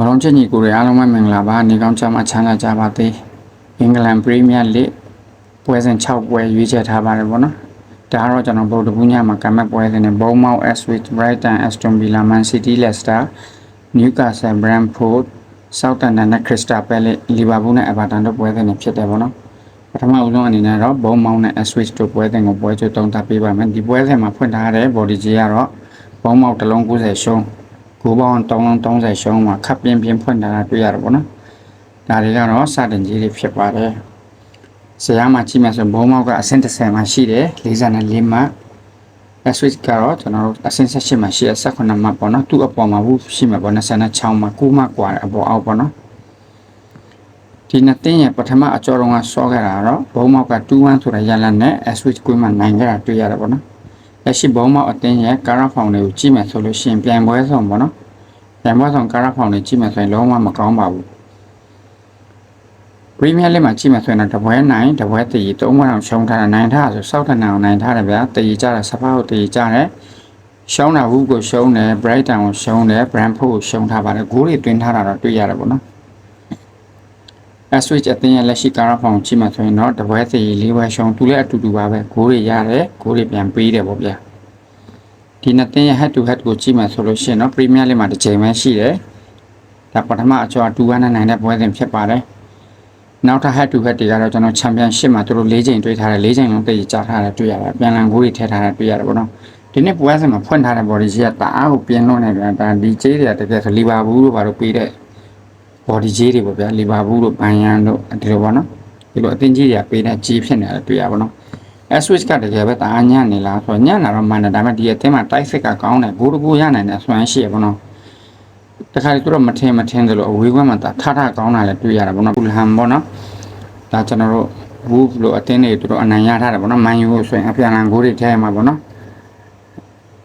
ဘောလုံးချက်ညီကိုတွေအားလုံးပဲမင်္ဂလာပါနေကောင်းချမ်းမချမ်းသာကြပါသေးအင်္ဂလန်ပရီးမီးယားလိပွဲစဉ်6ပွဲရွေးချယ်ထားပါတယ်ဗောနော်ဒါကတော့ကျွန်တော်ဗုဒ္ဓဘူးညမှာကမ္ဘာပွဲစဉ်နဲ့ Bournemouth, Ipswich, Brighton, Aston Villa, Man City, Leicester, Newcastle, Brentford, Southampton နဲ့ Crystal Palace, Liverpool နဲ့ Everton တို့ပွဲစဉ်တွေဖြစ်တယ်ဗောနော်ပထမဦးဆုံးအနေနဲ့တော့ Bournemouth နဲ့ Ipswich တို့ပွဲစဉ်ကိုပွဲချုပ်တုံးသပ်ပေးပါမယ်ဒီပွဲစဉ်မှာဖွင့်ထားတဲ့ body ကြီးကတော့ Bournemouth တစ်လုံး90ရှုံး ကိုပေါင်း330ရှုံးမှာခပ်ပြင်းပြင်းဖွင့်ထားတာတွေ့ရတယ်ပေါ့နော်ဒါတွေကတော့စတင်ကြီးတွေဖြစ်ပါတယ်ဆရာမကြည့်မယ်ဆိုဘုံမောက်ကအဆင့်30မှာရှိတယ်44မှ switch ကတော့ကျွန်တော်တို့အဆင့်18မှာရှိရ18မှပေါ့နော်သူ့အပေါ်မှာဘူးရှိမှာပေါ့26မှာ9မှกว่าအပေါ်အောက်ပေါ့နော်ဒီနှစ်တင်းရဲ့ပထမအကြောတုံးကစောခဲ့တာတော့ဘုံမောက်က2-1ဆိုတဲ့ရလနဲ့ switch ကွင်းမှာနိုင်ခဲ့တာတွေ့ရတယ်ပေါ့နော် လက်ရှိဘုံမောက်အတင်းရဲ့ကာရာဖောင်တွေကိုကြည့်မယ်ဆိုလို့ရှိရင်ပြန်ပွဲဆောင်ပေါ့နော်ပြန်ပွဲဆောင်ကာရာဖောင်တွေကြည့်မယ်ဆိုရင်လုံးဝမကောင်းပါဘူးပရီးမီးယားလိမှာကြည့်မယ်ဆိုရင်တော့တပွဲနိုင်တပွဲတည်သုံးပွဲအောင်ရှုံးထားတာနိုင်ထားဆိုစောက်တနအောင်နိုင်ထားတယ်ဗျာတည်ကြတယ်စပါးကိုတည်ကြတယ်ရှုံးတာဘူးကိုရှုံးတယ် Brighton ကိုရှုံးတယ် Brentford ကိုရှုံးထားပါတယ်ဂိုးတွေတွင်းထားတာတော့တွေ့ရတယ်ပေါ့နော် Switch အသင်းရဲ့လက်ရှိကာရာဖောင်ကြည့်မှဆိုရင်တော့တပွဲစီလေးပွဲရှုံးသူလည်းအတူတူပါပဲဂိုးတွေရတယ်ဂိုးတွေပြန်ပေးတယ်ပေါ့ဗျာဒီနှစ်သင်းရဲ့ head to head ကိုကြည့်မှဆိုလို့ရှိရင်တော့ Premier League မှာတစ်ချိန်ပဲရှိတယ်ဒါပထမအကျော်2-1နဲ့နိုင်တဲ့ပွဲစဉ်ဖြစ်ပါတယ်နောက်ထပ် head to head တွေကတော့ကျွန်တော် Championship မှာသူတို့၄ချိန်တွေ့ထားတယ်၄ချိန်လုံးတည်ကြထားတယ်တွေ့ရတယ်ပြန်လန်ဂိုးတွေထည့်ထားတယ်တွေ့ရတယ်ပေါ့နော်ဒီနေ့ပွဲစဉ်မှာဖွင့်ထားတဲ့ body ကြီးကတအားကိုပြင်းလွန်းနေပြန်ဒါဒီကျေးတွေကတကယ်ဆိုလီဗာပူးတို့ဘာလို့ပေးတဲ့ body ကြီးတွေပေါ့ဗျာလီဗာပူးတို့ဘိုင်ယန်တို့ဒီလိုပေါ့နော်ဒီလိုအသင်းကြီးတွေကပေးတဲ့ကြီးဖြစ်နေတယ်တွေ့ရပါတော့ switch ကတကယ်ပဲတအားညံ့နေလားဆိုတော့ညံ့လာတော့မှန်တယ်ဒါပေမဲ့ဒီအသင်းမှာ tight fit ကကောင်းတယ်ဘိုးတကူရနိုင်တယ်ဆွမ်းရှိရပေါ့နော်တခါလေသူတို့မထင်မထင်တယ်လို့အဝေးကွမ်းမှာတထထကောင်းတာလည်းတွေ့ရတာပေါ့နော်ပူလဟမ်ပေါ့နော်ဒါကျွန်တော်တို့ Wolf လို့အသင်းတွေသူတို့အနိုင်ရထားတယ်ပေါ့နော်မန်ယူဆိုရင်အပြန်လန်ဂိုးတွေထဲမှာပေါ့နော်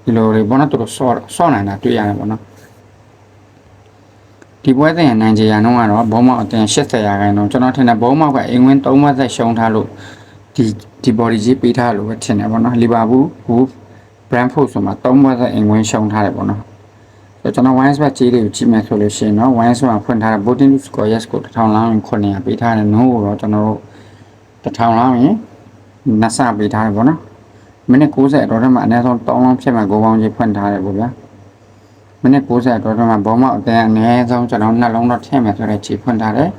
ဒီလိုတွေပေါ့နော်သူတို့ဆော့ဆော့နိုင်တာတွေ့ရတယ်ပေါ့နော် ဒီပွဲစဉ်ရဲ့နိုင်ကြရာနှုန်းကတော့ဘုံမောက်အတင်80ရာခိုင်နှုန်းကျွန်တော်ထင်တယ်ဘုံမောက်ကအင်ဝင်3ဘက်သက်ရှုံးထားလို့ဒီဒီ body ကြီးပေးထားလို့ပဲထင်တယ်ပေါ့နော်လီဗာပူးဟူဘရန်ဖို့ဆိုမှာ3ဘက်သက်အင်ဝင်ရှုံးထားတယ်ပေါ့နော်ဆိုကျွန်တော် wines back ကြီးတွေကိုကြည့်မယ်ဆိုလို့ရှိရင်တော့ wines မှာဖွင့်ထားတဲ့ voting score yes ကို1000လောင်းရင်900ပေးထားတယ် no ကိုတော့ကျွန်တော်တို့1000လောင်းရင်နှစ်ဆပေးထားတယ်ပေါ့နော်မိနစ်90အတော်တည်းမှာအနည်းဆုံး3လောင်းဖြစ်မဲ့ဂိုးပေါင်းကြီးဖွင့်ထားတယ်ပေါ့ဗျာ မိနစ်90အတွင်းမှာဘောမောက်အတင်းအနည်းဆုံးကျွန်တော်နှလုံးတော့ထည့်မယ်ဆိုတဲ့ခြေဖွင့်ထားတယ်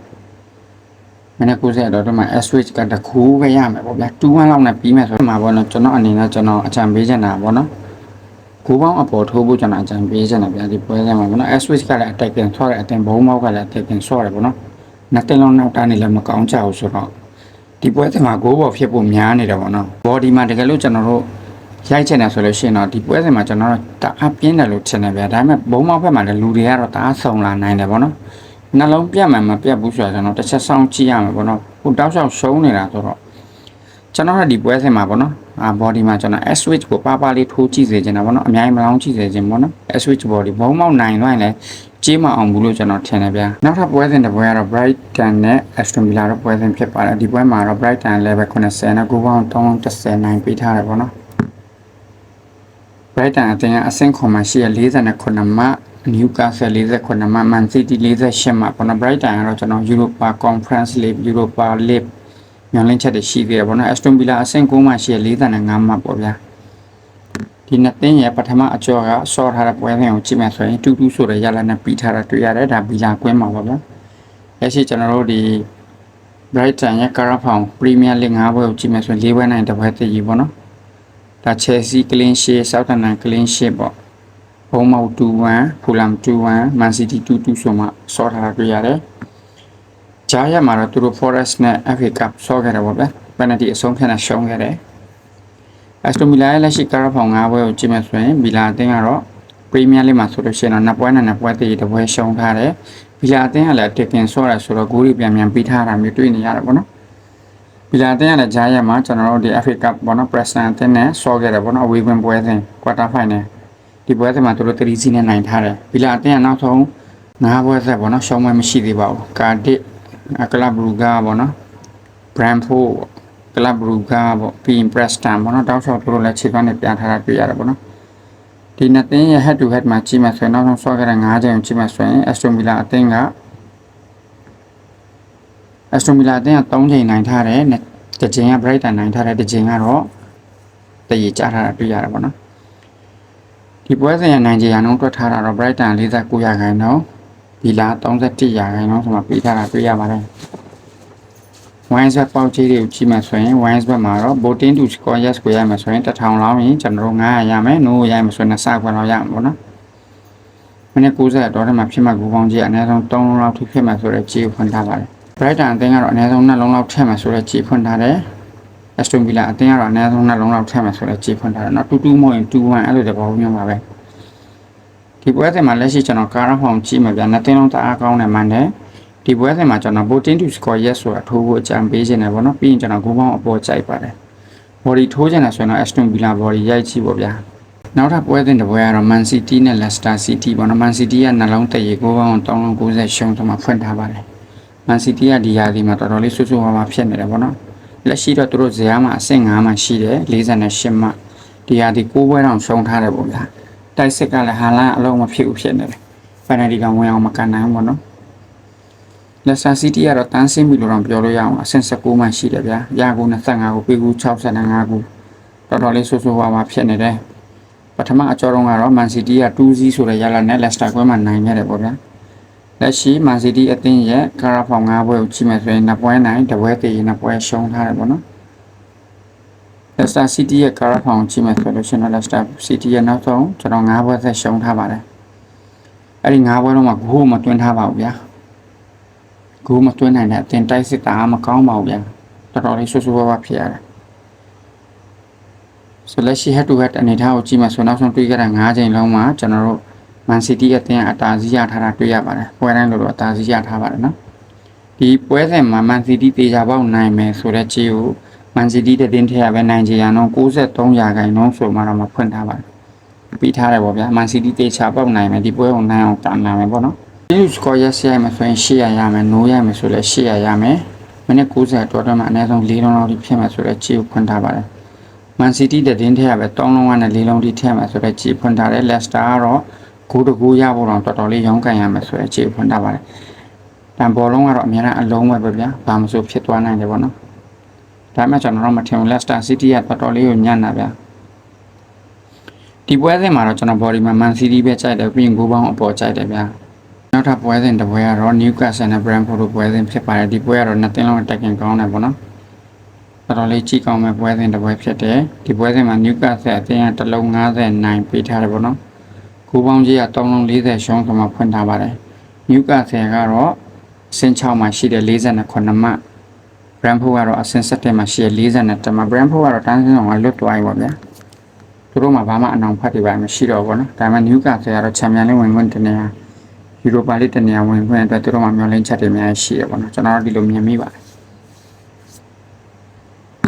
မိနစ်90အတွင်းမှာ S switch ကတခုပဲရမယ်ပေါ့ဗျာ2-1လောက်နဲ့ပြီးမယ်ဆိုတော့မှာပေါ့နော်ကျွန်တော်အနေနဲ့ကျွန်တော်အကြံပေးချင်တာပေါ့နော်ကိုပေါင်းအပေါ်ထိုးဖို့ကျွန်တော်အကြံပေးချင်တယ်ဗျာဒီပွဲစဉ်မှာပေါ့နော် S switch ကလည်း attack ပြန်ဆော့တယ်အတင်းဘုံမောက်ကလည်း attack ပြန်ဆော့တယ်ပေါ့နော်နှစ်တင်လုံးနောက်တားနေလည်းမကောင်းကြဘူးဆိုတော့ဒီပွဲစဉ်မှာဂိုးပေါ်ဖြစ်ဖို့များနေတယ်ပေါ့နော် body မှာတကယ်လို့ကျွန်တော်တို့ ရိုက်ချင်တယ်ဆိုလို့ရှိရင်တော့ဒီပွဲစဉ်မှာကျွန်တော်တို့တအားပြင်းတယ်လို့ထင်တယ်ဗျာဒါပေမဲ့ဘုံမောက်ဘက်မှာလည်းလူတွေကတော့တအားဆုံလာနိုင်တယ်ဗောနော်နှလုံးပြတ်မှန်မပြတ်ဘူးဆိုတော့ကျွန်တော်တစ်ချက်ဆောင်ကြည့်ရမှာဗောနော်ဟိုတောက်လျှောက်ရှုံးနေတာဆိုတော့ကျွန်တော်ကဒီပွဲစဉ်မှာဗောနော်အာ body မှာကျွန်တော် S switch ကိုပါပါလေးထိုးကြည့်စေချင်တာဗောနော်အများကြီးမလောင်းကြည့်စေချင်ဗောနော် S switch body ဘုံမောက်နိုင်သွားရင်လည်းကြီးမအောင်ဘူးလို့ကျွန်တော်ထင်တယ်ဗျာနောက်ထပ်ပွဲစဉ်တစ်ပွဲကတော့ Brighton နဲ့ Aston Villa တို့ပွဲစဉ်ဖြစ်ပါတယ်ဒီပွဲမှာတော့ Brighton level 80နဲ့ကိုပေါင်း330နိုင်ပေးထားတယ်ဗောနော် Brighton အသင်းကအဆင့်ခွန်မှာရှိရ49မှ Newcastle 48မှ Man City 48မှပေါ့နော် Brighton ကတော့ကျွန်တော် Europa Conference League Europa League ညွှန်လင်းချက်တွေရှိသေးတယ်ပေါ့နော် Aston Villa အဆင့်9မှရှိရ45မှပေါ့ဗျာဒီနှစ်သင်းရဲ့ပထမအကျော်ကဆော့ထားတဲ့ပွဲစဉ်ကိုကြည့်မယ်ဆိုရင်တူတူဆိုတဲ့ရလနဲ့ပြီးထားတာတွေ့ရတယ်ဒါဘီလာကွင်းမှာပေါ့ဗျာလက်ရှိကျွန်တော်တို့ဒီ Brighton ရဲ့ Carabao Premier League 5ပွဲကိုကြည့်မယ်ဆိုရင်၄ပွဲနိုင်တစ်ပွဲတည်ကြီးပေါ့နော် ဒါ Chelsea clean sheet Southampton clean sheet ပေါ့ဘုံမောက်2-1 Fulham 2-1 Man City 2-2ဆိုမှဆော့ထားတာတွေ့ရတယ်ဂျားရမှာတော့သူတို့ Forest နဲ့ FA Cup ဆော့ခဲ့တယ်ပေါ့ဗျာ penalty အဆုံးဖြတ်နဲ့ရှုံးခဲ့တယ် Aston Villa ရဲ့လက်ရှိ Carabao 5ပွဲကိုကြည့်မယ်ဆိုရင် Villa အသင်းကတော့ Premier League မှာဆိုလို့ရှိရင်တော့နှစ်ပွဲနဲ့နှစ်ပွဲတည်တစ်ပွဲရှုံးထားတယ် Villa အသင်းကလည်း taken ဆော့တယ်ဆိုတော့ဂိုးတွေပြန်ပြန်ပြီးထားတာမျိုးတွေ့နေရတယ်ပေါ့နော် ဗီလာအသင်းရတဲ့ဂျားရက်မှာကျွန်တော်တို့ဒီ FA Cup ပေါ့နော် Preston အသင်းနဲ့ဆော့ခဲ့တယ်ပေါ့နော်အဝေးဝင်ပွဲစဉ် quarter final ဒီပွဲစဉ်မှာသူတို့3စီးနဲ့နိုင်ထားတယ်ဗီလာအသင်းကနောက်ဆုံး၅ပွဲဆက်ပေါ့နော်ရှုံးပွဲမရှိသေးပါဘူးကာဒစ်ကလပ်ဘရူဂါပေါ့နော် Brentford ကလပ်ဘရူဂါပေါ့ပြီးရင် Preston ပေါ့နော်တောက်လျှောက်သူတို့လည်းခြေပန်းနဲ့ပြန်ထားတာတွေ့ရတယ်ပေါ့နော်ဒီနှစ်သင်းရဲ့ head to head မှာကြည့်မှဆိုရင်နောက်ဆုံးဆွဲခဲ့တဲ့9ချိန်ကိုကြည့်မှဆိုရင် Aston Villa အသင်းက Aston Villa အသင်းက3ချိန်နိုင်ထားတယ်နဲ့တစ်ချိန်က Brighton နိုင်ထားတယ်တစ်ချိန်ကတော့တည်ရကြထားတာတွေ့ရတယ်ပေါ့နော်ဒီပွဲစဉ်ရဲ့နိုင်ခြေရာနှုန်းတွက်ထားတာတော့ Brighton 49ရာခိုင်နှုန်း Villa 31ရာခိုင်နှုန်းဆိုမှပေးထားတာတွေ့ရပါတယ် wines ဘက်ပေါက်ကြီးတွေကိုကြည့်မှဆိုရင် wines ဘက်မှာတော့ voting to score yes ကိုရမယ်ဆိုရင်1000လောက်ရင်ကျွန်တော်တို့900ရမယ် no ရမယ်ဆိုရင်2ဆခွဲလောက်ရမှာပေါ့နော်မိနစ်90အတော်ထဲမှာဖြစ်မှကူပေါင်းကြီးအနည်းဆုံး3လုံးလောက်ထိဖြစ်မှဆိုတော့ကြေးဖွင့်ထားပါတယ် Brighton အသင်းကတော့အနည်းဆုံး2လုံးလောက်ထည့်မှဆိုတော့ကြေးဖွင့်ထားတယ် Aston Villa အသင်းကတော့အနည်းဆုံး2လုံးလောက်ထည့်မှဆိုတော့ကြေးဖွင့်ထားတယ်နော်တူတူမဟုတ်ရင်2-1အဲ့လိုတဘောမျိုးပါပဲဒီပွဲစဉ်မှာလက်ရှိကျွန်တော်ကားရဖောင်ကြည့်မှဗျာနှစ်သင်းလုံးတအားကောင်းတယ်မှန်တယ်ဒီပွဲစဉ်မှာကျွန်တော် voting to score yes ဆိုတာထိုးဖို့အကြံပေးခြင်းတယ်ဗောနော်ပြီးရင်ကျွန်တော်ဂိုးပေါင်းအပေါ်ကြိုက်ပါတယ် body ထိုးခြင်းတယ်ဆိုရင်တော့ Aston Villa body ရိုက်ကြည့်ပေါ့ဗျာနောက်ထပ်ပွဲစဉ်တစ်ပွဲကတော့ Man City နဲ့ Leicester City ပေါ့နော် Man City ကနှလုံးတရေဂိုးပေါင်း390ရှုံးဆိုမှဖွင့်ထားပါတယ် Man City ကဒီရာသီမှာတော်တော်လေးဆွဆွဝါးဝါဖြစ်နေတယ်ဗောနော်လက်ရှိတော့သူတို့ဇယားမှာအဆင့်9မှာရှိတယ်48မှာဒီရာသီ6ပွဲတောင်ရှုံးထားတယ်ပေါ့ဗျာတိုက်စစ်ကလည်းဟာလန်အလုံးမဖြစ်ဘူးဖြစ်နေတယ် penalty ကဝင်အောင်မကန်နိုင်ဘူးဗောနော်လက်စတာစီးတီးကတော့တန်းဆင်းပြီလို့တော့ပြောလို့ရအောင်အဆင့်19မှရှိတယ်ဗျာရာကူ25ကိုပေးကူ65ကူတော်တော်လေးဆိုးဆိုးဝါးဝါဖြစ်နေတယ်ပထမအကြောတော့ကတော့မန်စီးတီးက2-0ဆိုတဲ့ရလနဲ့လက်စတာကွဲမှာနိုင်ခဲ့တယ်ပေါ့ဗျာ လက်ရှိမန်စီးတီးအသင်းရဲ့ကာရာဖောင်5ပွဲကိုကြည့်မယ်ဆိုရင်နှစ်ပွဲနိုင်တစ်ပွဲတည်နှစ်ပွဲရှုံးထားတယ်ပေါ့နော်လက်စတာစီးတီးရဲ့ကာရာဖောင်ကိုကြည့်မယ်ဆိုလို့ရှိရင်လက်စတာစီးတီးရဲ့နောက်ဆုံးကျွန်တော်5ပွဲဆက်ရှုံးထားပါတယ်အဲ့ဒီ5ပွဲလုံးမှာဂိုးမတွင်းထားပါဘူးဗျာဂိုးမသွင်းနိုင်တဲ့အတင်တိုက်စစ်တာမကောင်းပါဘူးဗျာတော်တော်လေးဆွဆွဝါးဝါဖြစ်ရတယ်ဆိုလက်ရှိ head to head အနေထားကိုကြည့်မှဆိုနောက်ဆုံးတွေ့ခဲ့တဲ့9ချိန်လုံးမှာကျွန်တော်တို့ Man City အသင်းအတားစီးရထားတာတွေ့ရပါတယ်ပွဲတိုင်းလိုလိုအတားစီးရထားပါတယ်နော်ဒီပွဲစဉ်မှာ Man City တေချာပေါက်နိုင်မယ်ဆိုတဲ့ခြေကို Man City တဲ့တင်းထည့်ရပဲနိုင်ချေရအောင်63ရာခိုင်နှုန်းဆိုမှတော့မဖွင့်ထားပါတယ်ပြီးထားတယ်ပေါ့ဗျာ Man City တေချာပေါက်နိုင်မယ်ဒီပွဲကိုနိုင်အောင်ကန်နိုင်မယ်ပေါ့နော်ဒီစကောရရရမယ်ဆိုရင်800ရမယ်နိုးရမယ်ဆိုလဲ800ရမယ်မိနစ်90တော်တော်မှအနည်းဆုံး၄လုံးလောက်ထိဖြစ်မယ်ဆိုတော့ခြေကိုဖွင့်ထားပါတယ်မန်စီးတီးတဲ့တင်းထည့်ရပဲ3လုံးနဲ့4လုံးထိထည့်မယ်ဆိုတော့ခြေဖွင့်ထားတယ်လက်စတာကတော့ ဂိုးတကူရဖို့တော့တော်တော်လေးရောင်းကန်ရမယ်ဆိုတော့ခြေဖွင့်ထားပါတယ်တန်ဘောလုံးကတော့အများအားအလုံးပဲပဲဗျာဘာမှမဆိုဖြစ်သွားနိုင်တယ်ပေါ့နော်ဒါမှကျွန်တော်တို့မထင်ဘူးလက်စတာစီးတီးကတော်တော်လေးကိုညံ့တာဗျာဒီပွဲစဉ်မှာတော့ကျွန်တော် body မှာ Man City ပဲကြိုက်တယ်ပြီးရင်ဂိုးပေါင်းအပေါ်ကြိုက်တယ်ဗျာနောက်ထပ်ပွဲစဉ်တစ်ပွဲကတော့ Newcastle နဲ့ Brentford တို့ပွဲစဉ်ဖြစ်ပါတယ်ဒီပွဲကတော့နှစ်သင်းလုံးအတက်ကင်ကောင်းတယ်ပေါ့နော်တော်တော်လေးကြည့်ကောင်းမဲ့ပွဲစဉ်တစ်ပွဲဖြစ်တယ်ဒီပွဲစဉ်မှာ Newcastle အသင်းကတစ်လုံး90ပေးထားတယ်ပေါ့နော် ကိုပေါင်းကြီးက3လုံး40ရှုံးဆိုမှဖွင့်ထားပါတယ် Newcastle ကတော့အဆင့်6မှာရှိတယ်49မှ Brentford ကတော့အဆင့်7မှာရှိတယ်42မှာ Brentford ကတော့တန်းစင်းအောင်လွတ်သွားပြီပေါ့ဗျာသူတို့မှာဘာမှအနောင်ဖတ်တွေပါမရှိတော့ဘူးပေါ့နော်ဒါပေမဲ့ Newcastle ကတော့ချန်ပီယံလိဝင်ခွင့်တနေရာယူရိုပါလိတနေရာဝင်ခွင့်အတွက်သူတို့မှမျှော်လင့်ချက်တွေအများကြီးရှိရပါတော့ကျွန်တော်တို့ဒီလိုမြင်မိပါတယ်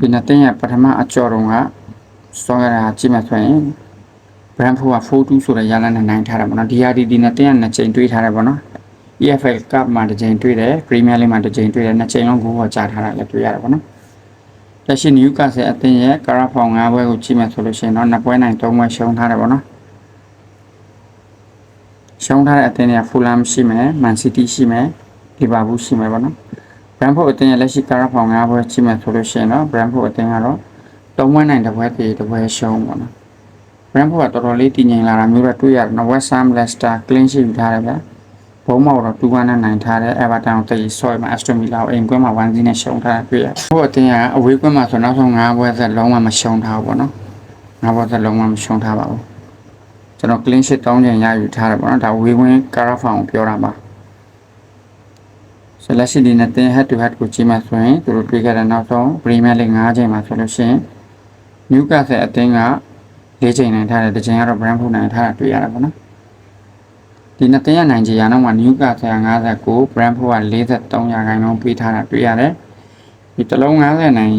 ဒီနှစ်တင်းရဲ့ပထမအကြော်တုံးကစောရတာကြည့်မှဆိုရင် Brentford က4-2ဆိုတဲ့ရလနဲ့နိုင်ထားတာပေါ့နော် DRD ဒီနှစ်တင်းကနှစ်ချိန်တွေးထားတယ်ပေါ့နော် EFL Cup မှာတစ်ချိန်တွေးတယ် Premier League မှာတစ်ချိန်တွေးတယ်နှစ်ချိန်လုံးဂိုးပေါ်ကြားထားတာလည်းတွေ့ရတယ်ပေါ့နော်လက်ရှိ Newcastle အသင်းရဲ့ Carabao 5ပွဲကိုကြည့်မှဆိုလို့ရှိရင်တော့နှစ်ပွဲနိုင်3ပွဲရှုံးထားတယ်ပေါ့နော်ရှုံးထားတဲ့အသင်းတွေကဖူလမ်ရှိမယ်မန်စီးတီးရှိမယ်လီဗာပူးရှိမယ်ပေါ့နော်ဘရန်ဖို့အသင်းရဲ့လက်ရှိကာရာဖောင်၅ဘွဲရှိမယ်ဆိုလို့ရှိရင်တော့ဘရန်ဖို့အသင်းကတော့၃ဝန်းနိုင်တစ်ပွဲတည်တစ်ပွဲရှုံးပေါ့နော် ဘရန်ဖို့ကတော်တော်လေးတည်ငြိမ်လာတာမျိုးတော့တွေ့ရတယ်နော်ဝက်ဆမ်လက်စတာကလင်းရှိယူထားတယ်ဗျာဘုံမောက်တော့2-1နဲ့နိုင်ထားတယ်အဲဗာတန်ကိုတည်ဆော့မှာအက်စတိုမီလာကိုအိမ်ကွင်းမှာ1-0နဲ့ရှုံးထားတာတွေ့ရတယ်ဟိုအသင်းကအဝေးကွင်းမှာဆိုနောက်ဆုံး၅ဘွဲဆက်လုံးဝမရှုံးထားဘူးပေါ့နော်၅ဘွဲဆက်လုံးဝမရှုံးထားပါဘူးကျွန်တော် clean sheet 3ချိန်ရယူထားတယ်ပေါ့နော်ဒါဝေဝင်းကာရာဖောင်ကိုပြောတာပါဆိုလက်ရှိဒီနဲ့တင် head to head ကိုကြည့်မှဆိုရင်သူတို့တွေ့ခဲ့တဲ့နောက်ဆုံး Premier League 5ချိန်မှာဆိုလို့ရှိရင် Newcastle အသင်းက ၄ချိန်နိုင်ထားတယ်တစ်ချိန်ကတော့ Brentford နိုင်ထားတာတွေ့ရတယ်ပေါ့နော်ဒီနှစ်သင်းရနိုင်ချေရအောင်မှာ Newcastle 59 Brentford က43ရာခိုင်နှုန်းပေးထားတာတွေ့ရတယ်ဒီတလုံး90နိုင်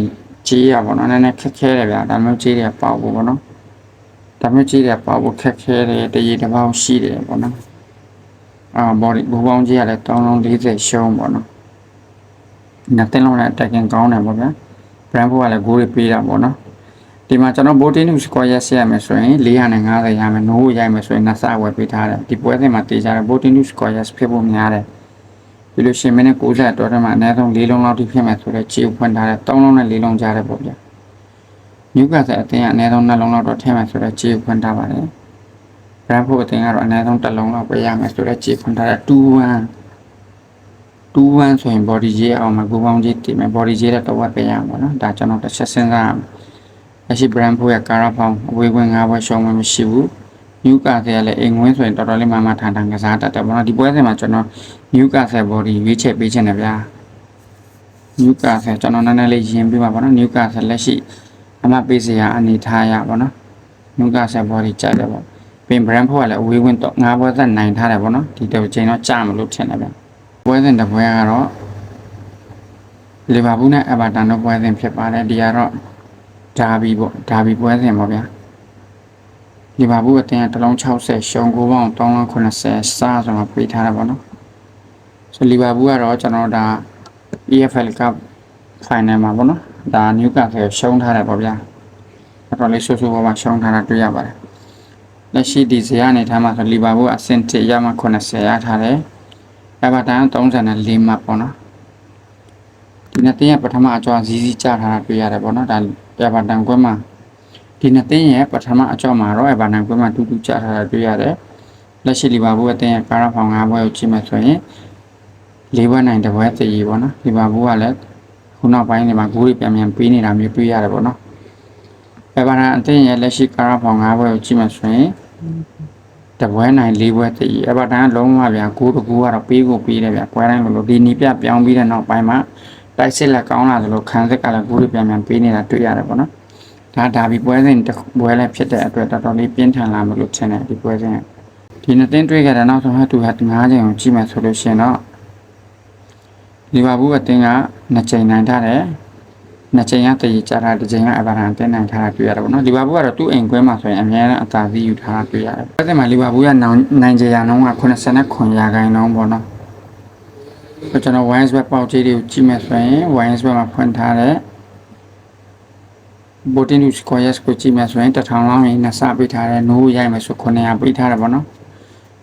ချေရပေါ့နော်နည်းနည်းခက်ခဲတယ်ဗျာဒါမျိုးချေရပေါက်ဖို့ပေါ့နော်ဒါမျိုးကြီးတယ်ပေါ့ဘူးခက်ခဲတယ်တရေတစ်ပေါင်းရှိတယ်ပေါ့နော်အာဘော်ဒီဘူပေါင်းကြီးကလည်း340ရှုံးပေါ့နော်နှစ်တင်းလုံးနဲ့တက်ကင်ကောင်းတယ်ပေါ့ဗျာဘရန်ဖိုးကလည်းဂိုးတွေပေးတာပေါ့နော် ဒီမှာကျွန်တော် voting news score ရဆက်ရမယ်ဆိုရင်450ရမယ် no ရိုက်မယ်ဆိုရင်နှစ်ဆဝယ်ပေးထားတယ်ဒီပွဲစဉ်မှာတေးကြတယ် voting news score ရဖြစ်ဖို့များတယ်ပြီးလို့ရှိရင်မိနစ်60တော့တယ်မှာအနည်းဆုံး၄လုံးလောက်ထိဖြစ်မယ်ဆိုတော့ခြေဖွင့်ထားတယ်3လုံးနဲ့4လုံးကြားတယ်ပေါ့ဗျာညူကတ်ဆက်အတင်းကအနည်းဆုံး2လုံးလောက်တော့ထည့်မယ်ဆိုတော့ခြေဖွင့်ထားပါတယ်ဘရန်ဖို့အတင်းကတော့အနည်းဆုံး1လုံးလောက်ပဲရမယ်ဆိုတော့ခြေဖွင့်ထားတယ်2-1 2-1ဆိုရင် body ကြီးအောင်မှာကိုပေါင်းကြီးတည်မယ် body ကြီးတဲ့တော့ပဲရမှာပေါ့နော်ဒါကျွန်တော်တစ်ချက်စဉ်းစားရမယ် လက်ရှိ brand ဖို့ရဲ့ကာရာဖောင်းအဝေးခွင့်၅ဘွဲရှုံးမှမရှိဘူး new car ဆယ်လည်းအိမ်ဝင်ဆိုရင်တော်တော်လေးမှမထန်ထန်ကစားတတ်တယ်ပေါ့နော်ဒီပွဲစဉ်မှာကျွန်တော် new car ဆယ် body ရွေးချက်ပေးခြင်းတယ်ဗျာ new car ဆယ်ကျွန်တော်နည်းနည်းလေးရင်ပြပါပေါ့နော် new car ဆယ်လက်ရှိအမပေးစရာအနေထားရပေါ့နော် new car ဆယ် body ကြိုက်တယ်ပေါ့ပြင် brand ဖို့ကလည်းအဝေးဝင်တော့၅ဘွဲသက်နိုင်ထားတယ်ပေါ့နော်ဒီတော့ချိန်တော့ကြာမလို့ထင်တယ်ဗျာပွဲစဉ်တစ်ပွဲကတော့လီဗာပူးနဲ့အဗာတန်တို့ပွဲစဉ်ဖြစ်ပါတယ်ဒီကတော့ ဒါဘီပေါ့ဒါဘီပွဲစဉ်ပေါ့ဗျာလီဗာပူးအတင်းကတစ်လုံး60ရှုံး9ပေါင်380စားဆိုမှပေးထားတာပေါ့နော်ဆိုလီဗာပူးကတော့ကျွန်တော်ဒါ EFL Cup Final မှာပေါ့နော်ဒါနျူကာဆယ်ရှုံးထားတယ်ပေါ့ဗျာအတော်လေးဆူဆူပါပါရှုံးထားတာတွေ့ရပါတယ်လက်ရှိဒီဇာတ်အနေထားမှာဆိုလီဗာပူးအဆင့်1ရမှ80ရထားတယ်အဗာတန်34မှတ်ပေါ့နော် ဒီနှစ်တင်းရဲ့ပထမအကျော်ဇီးဇီးကြထားတာတွေ့ရတယ်ပေါ့နော်ဒါအဗာတန်ကွဲမှာဒီနှစ်သင်းရဲ့ပထမအကြော့မှာတော့အဘာနန်ကွင်းမှာတူတူကြထားတာတွေ့ရတယ်။လက်ရှိလီဗာပူးအသင်းရဲ့ကာရာဖောင်၅ဘွဲကိုကြည့်မယ်ဆိုရင်၄ဘွဲနိုင်တစ်ဘွဲတည်ရပေါ့နော်။လီဗာပူးကလည်းခုနောက်ပိုင်းတွေမှာဂိုးတွေပြန်ပြန်ပေးနေတာမျိုးတွေ့ရတယ်ပေါ့နော်။အဘာနန်အသင်းရဲ့လက်ရှိကာရာဖောင်၅ဘွဲကိုကြည့်မယ်ဆိုရင်တပွဲနိုင်၄ဘွဲတည်ရအဘာတန်ကလုံးဝဗျာဂိုးတကူကတော့ပေးကိုပေးတယ်ဗျာပွဲတိုင်းလိုလိုဒီနီးပြပြောင်းပြီးတဲ့နောက်ပိုင်းမှာ တိုက်စစ်လက်ကောင်းလာသလိုခံစစ်ကလည်းဂိုးတွေပြန်ပြန်ပေးနေတာတွေ့ရတယ်ပေါ့နော်။ဒါဒါဘီပွဲစဉ်တစ်ခုပွဲလည်းဖြစ်တဲ့အတွက်တော်တော်လေးပြင်းထန်လာမလို့ထင်တယ်ဒီပွဲစဉ်ကဒီနှစ်သင်းတွေ့ခဲ့တဲ့နောက်ဆုံးဟတ်တူဟတ်၅ချိန်ကိုကြည့်မယ်ဆိုလို့ရှိရင်တော့လီဗာပူးအသင်းက2ချိန်နိုင်ထားတယ်2ချိန်ကတည်ကြတာတစ်ချိန်ကအဗာရန်တင်းနိုင်ထားတာတွေ့ရတယ်ပေါ့နော်လီဗာပူးကတော့သူ့အိမ်ကွဲမှာဆိုရင်အများအားအသာစီးယူထားတာတွေ့ရတယ်ပွဲစဉ်မှာလီဗာပူးကနိုင်ကြရာနှုန်းက89ရာခိုင်နှုန်းပေါ့နော် ကျွန်တော် Wines Web ပေါက်ကြီးတွေကိုကြည့်မယ်ဆိုရင် Wines Web မှာဖွင့်ထားတဲ့ voting to squares ကိုကြည့်မယ်ဆိုရင်တစ်ထောင်လောက်ရင်းနဲ့စပေးထားတယ် no ရိုက်မယ်ဆို900ပေးထားတယ်ပေါ့နော်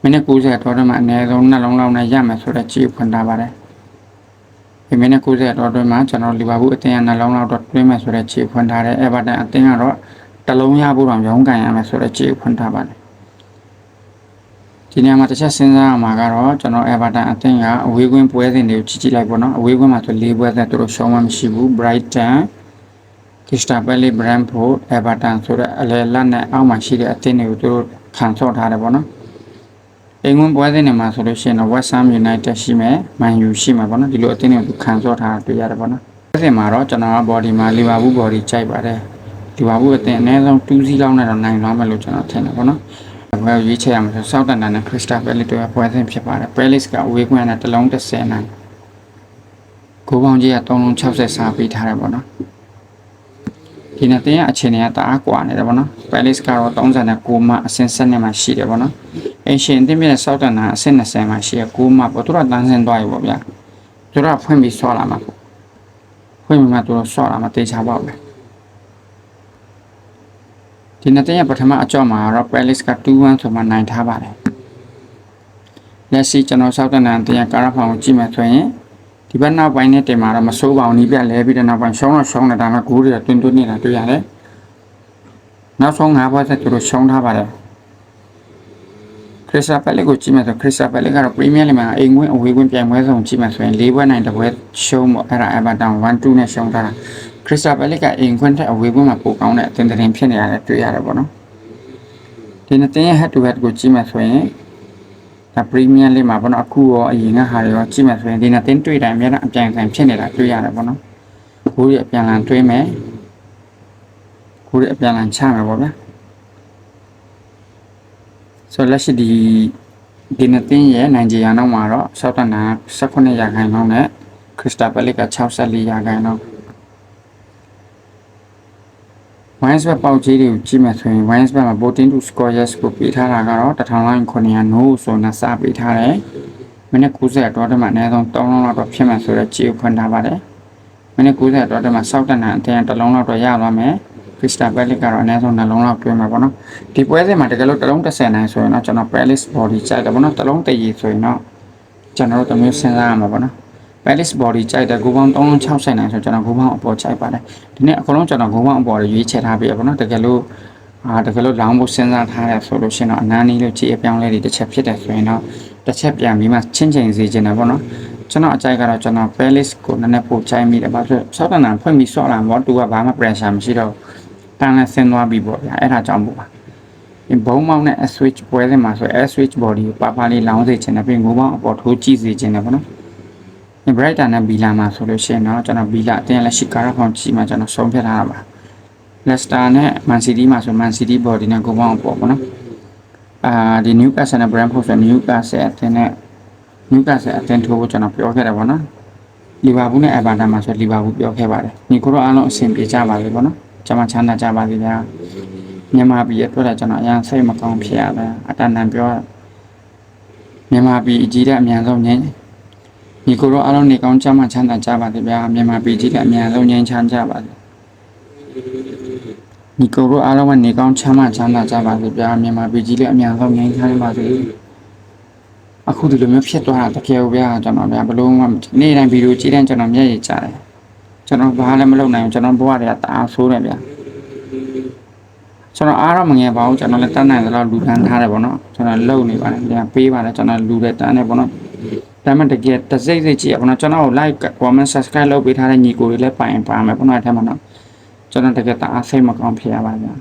မိနစ်90တော့တော့မှအနည်းဆုံးနှလုံးလောက်နဲ့ရမယ်ဆိုတော့ကြည့်ဖွင့်ထားပါတယ်ဒီမိနစ်90တော့တော့မှကျွန်တော်လီဗာပူးအသင်းကနှလုံးလောက်တော့တွင်းမယ်ဆိုတော့ကြည့်ဖွင့်ထားတယ်အဲဗာတန်အသင်းကတော့တလုံးရဖို့တော့ရုံးကန်ရမယ်ဆိုတော့ကြည့်ဖွင့်ထားပါတယ် ဒီနေရာမှာတစ်ချက်စဉ်းစားရမှာကတော့ကျွန်တော် Everton အသင်းကအဝေးကွင်းပွဲစဉ်တွေကိုကြည့်ကြည့်လိုက်ပေါ့နော်အဝေးကွင်းမှာဆို၄ပွဲသက်သူတို့ရှုံးမှမရှိဘူး Brighton ကစ္စတာပယ်လီဘရန်ဖို့အေဗာတန်ဆိုတဲ့အလဲလက်နဲ့အောက်မှာရှိတဲ့အသင်းတွေကိုသူတို့ခံဆော့ထားတယ်ပေါ့နော်အင်္ဂွန်ပွဲစဉ်တွေမှာဆိုလို့ရှိရင်တော့ West Ham United ရှိမယ် Man U ရှိမယ်ပေါ့နော်ဒီလိုအသင်းတွေကိုသူခံဆော့ထားတာတွေ့ရတယ်ပေါ့နော်ပွဲစဉ်မှာတော့ကျွန်တော်က body မှာ Liverpool body ကြိုက်ပါတယ် Liverpool အသင်းအနည်းဆုံး2စီးလောက်နဲ့တော့နိုင်သွားမယ်လို့ကျွန်တော်ထင်တယ်ပေါ့နော် ဘယ်ရွေးချယ်ရမလဲဆောက်တန်တန်နဲ့ Crystal Palace တို့ရဲ့ပွဲစဉ်ဖြစ်ပါတယ် Palace ကအဝေးကွင်းနဲ့တစ်လုံး30နိုင်ကိုပေါင်းကြီးက3လုံး60စားပေးထားတယ်ပေါ့နော်ဒီနှစ်တင်းရဲ့အခြေအနေကတအားကွာနေတယ်ပေါ့နော်။ Palace ကတော့39မှအဆင့်7မှာရှိတယ်ပေါ့နော်။အင်ရှင်တင်းပြတဲ့ Southampton အဆင့်20မှာရှိရ9မှပေါ့သူတို့ကတန်းစင်သွားပြီပေါ့ဗျာ။သူတို့ကဖွင့်ပြီးဆော့လာမှာပေါ့။ဖွင့်ပြီးမှသူတို့ဆော့လာမှာတေချာပေါ့ဗျာ။ ဒီနှစ်တင်းရဲ့ပထမအကြော့မှာတော့ Palace က2-1ဆိုမှနိုင်ထားပါတယ်။လက်ရှိကျွန်တော် Southampton တင်းရဲ့ကာရာဖောင်ကိုကြည့်မယ်ဆိုရင်ဒီဘက်နောက်ပိုင်းနဲ့တင်มาတော့မစိုးပါဘူးနီးပြလဲပြီးတဲ့နောက်ပိုင်းရှုံးတော့ရှုံးတယ်ဒါပေမဲ့ဂိုးတွေကတွင်းတွင်းနေတာတွေ့ရတယ်နောက်ဆုံး၅ဘွဲဆက်သူတို့ရှုံးထားပါတယ်ခရစ္စတာပယ်လီကိုကြည့်မယ်ဆိုခရစ္စတာပယ်လီကတော့ပရီးမီးယားလိမှာအိမ်ဝင်အဝေးဝင်ပြိုင်ပွဲဆောင်ကြည့်မယ်ဆိုရင်၄ဘွဲနိုင်တစ်ဘွဲရှုံးပေါ့အဲ့ဒါအဗာတန်1-2နဲ့ရှုံးထားတာ ခရစ္စတာပယ်လီကအိမ်ခွင့်ထက်အဝေးဝင်မှာပိုကောင်းတဲ့အသင်းတင်ဖြစ်နေရတယ်တွေ့ရတယ်ပေါ့နော်ဒီနှစ်တင်းရဲ့ head to head ကိုကြည့်မယ်ဆိုရင်ဒါပရီးမီးယားလိမှာပေါ့နော်အခုရောအရင်ကဟာတွေရောကြည့်မယ်ဆိုရင်ဒီနှစ်တင်းတွေ့တိုင်းအများအပြိုင်ဆိုင်ဖြစ်နေတာတွေ့ရတယ်ပေါ့နော်ကိုယ်ရအပြန်လန်တွေးမယ်ကိုယ်ရအပြန်လန်ချမယ်ပေါ့ဗျာဆိုလက်ရှိဒီဒီနှစ်တင်းရဲ့နိုင်ဂျီယာနောက်မှာတော့ဆောက်တန်နာ18ရာခိုင်နှုန်းနဲ့ခရစ္စတာပယ်လစ်က64ရာခိုင်နှုန်း Wines Web ပေါက်ကြီးတွေကိုကြည့်မယ်ဆိုရင် Wines Web မှာ voting to score yes ကိုပေးထားတာကတော့1900 no ဆိုနေစပေးထားတယ်။မိနစ်90အတွင်းမှာအနည်းဆုံး3လုံးလောက်တော့ဖြစ်မယ်ဆိုတော့ကြည့်ဖွင့်ထားပါတယ်။မိနစ်90အတွင်းမှာစောက်တန်တဲ့အထက်တစ်လုံးလောက်တော့ရသွားမယ် Crystal Palace ကတော့အနည်းဆုံးနှလုံးလောက်တွင်းမှာပေါ့နော်ဒီပွဲစဉ်မှာတကယ်လို့တစ်လုံး30နိုင်ဆိုရင်တော့ကျွန်တော် Palace body ကြိုက်တယ်ပေါ့နော်တစ်လုံးတည်ရည်ဆိုရင်တော့ကျွန်တော်တို့တစ်မျိုးစဉ်းစားရမှာပေါ့နော် Palace body ကြိုက်တယ်ဂိုးပေါင်း360နိုင်ဆိုကျွန်တော်ဂိုးပေါင်းအပေါ်ကြိုက်ပါတယ်ဒီနေ့အကုန်လုံးကျွန်တော်ဂိုးပေါင်းအပေါ်ရွေးချယ်ထားပြီးရပေါ့နော်တကယ်လို့အာတကယ်လို့လောင်းဖို့စဉ်းစားထားရဆိုလို့ရှိရင်တော့အနားနီးလို့ကြည့်အပြောင်းလဲတွေတစ်ချက်ဖြစ်တယ်ဆိုရင်တော့တစ်ချက်ပြန်ပြီးမှချင်းချင်းစေချင်တယ်ပေါ့နော်ကျွန်တော်အကြိုက်ကတော့ကျွန်တော် Palace ကိုနည်းနည်းပိုချိုင်းမိတယ်ဘာဖြစ်ဆောက်တန်တန်ဖွင့်ပြီးဆော့လာတော့သူကဘာမှ pressure မရှိတော့တန်းနဲ့ဆင်းသွားပြီပေါ့ဗျာအဲ့ဒါကြောင့်ပို့ပါဒီဘုံမောင်းနဲ့ S switch ပွဲစဉ်မှာဆို S switch body ကိုပါပါလေးလောင်းစေချင်တယ်ပြီးငိုးပေါင်းအပေါ်ထိုးကြည့်စေချင်တယ်ပေါ့နော် ဒီ Brighton နဲ့ Villa မှာဆိုလို့ရှိရင်တော့ကျွန်တော် Villa အတင်းလက်ရှိကားဖောင်ချီမှာကျွန်တော်ဆုံးဖြတ်ထားတာပါ Leicester နဲ့ Man City မှာဆို Man City body နဲ့ငိုးပေါင်းအပေါ်ပေါ့နော်အာဒီ Newcastle နဲ့ Brentford ဆို Newcastle အတင်းနဲ့နယူကာဆယ်အတင်းထိုးဖို့ကျွန်တော်ပြောခဲ့တယ်ပေါ့နော်လီဗာပူးနဲ့အဗာတာမှာဆိုလီဗာပူးပြောခဲ့ပါတယ်ညီကိုတို့အားလုံးအဆင်ပြေကြပါလေပေါ့နော်ကျွန်မချမ်းသာကြပါစေဗျာမြန်မာပြည်ရဲ့အတွက်လည်းကျွန်တော်အရင်စိတ်မကောင်းဖြစ်ရတယ်အတန်တန်ပြောမြန်မာပြည်အကြီးတဲ့အမြန်ဆုံးငြိမ်း ညီကိုတို့အားလုံးနေကောင်းချမ်းသာချမ်းသာကြပါစေဗျာမြန်မာပြည်ကြီးတဲ့အမြန်ဆုံးငြိမ်းချမ်းကြပါစေညီကိုတို့အားလုံးကနေကောင်းချမ်းသာချမ်းသာကြပါစေဗျာမြန်မာပြည်ကြီးလည်းအမြန်ဆုံးငြိမ်းချမ်းပါစေအခုဒီလိုမျိုးဖြစ်သွားတာတကယ်ကိုဗျာကျွန်တော်ဗျာဘလို့မှနေ့တိုင်းဗီဒီယိုကြည့်တဲ့ကျွန်တော်မျက်ရည်ကျတယ်ကျွန်တော်ဘာလည်းမလုပ်နိုင်ဘူးကျွန်တော်ဘဝတွေကတအားဆိုးတယ်ဗျာကျွန်တော်အားတော့မငယ်ပါဘူးကျွန်တော်လည်းတန်းနိုင်သလောက်လူထမ်းထားတယ်ပေါ့နော်ကျွန်တော်လုံနေပါတယ်ဗျာပေးပါတယ်ကျွန်တော်လူတွေတန်းနေပေါ့နော် ဒါမှတကယ်တစိမ့်စိတ်ကြည့်ရပေါ့နော်ကျွန်တော်ကို like comment subscribe လုပ်ပေးထားတဲ့ညီကိုတွေလည်းပိုင်ပါမယ်ပေါ့နော်အဲ့ထက်မှာနော်ကျွန်တော်တကယ်တအားစိတ်မကောင်းဖြစ်ရပါဗျာ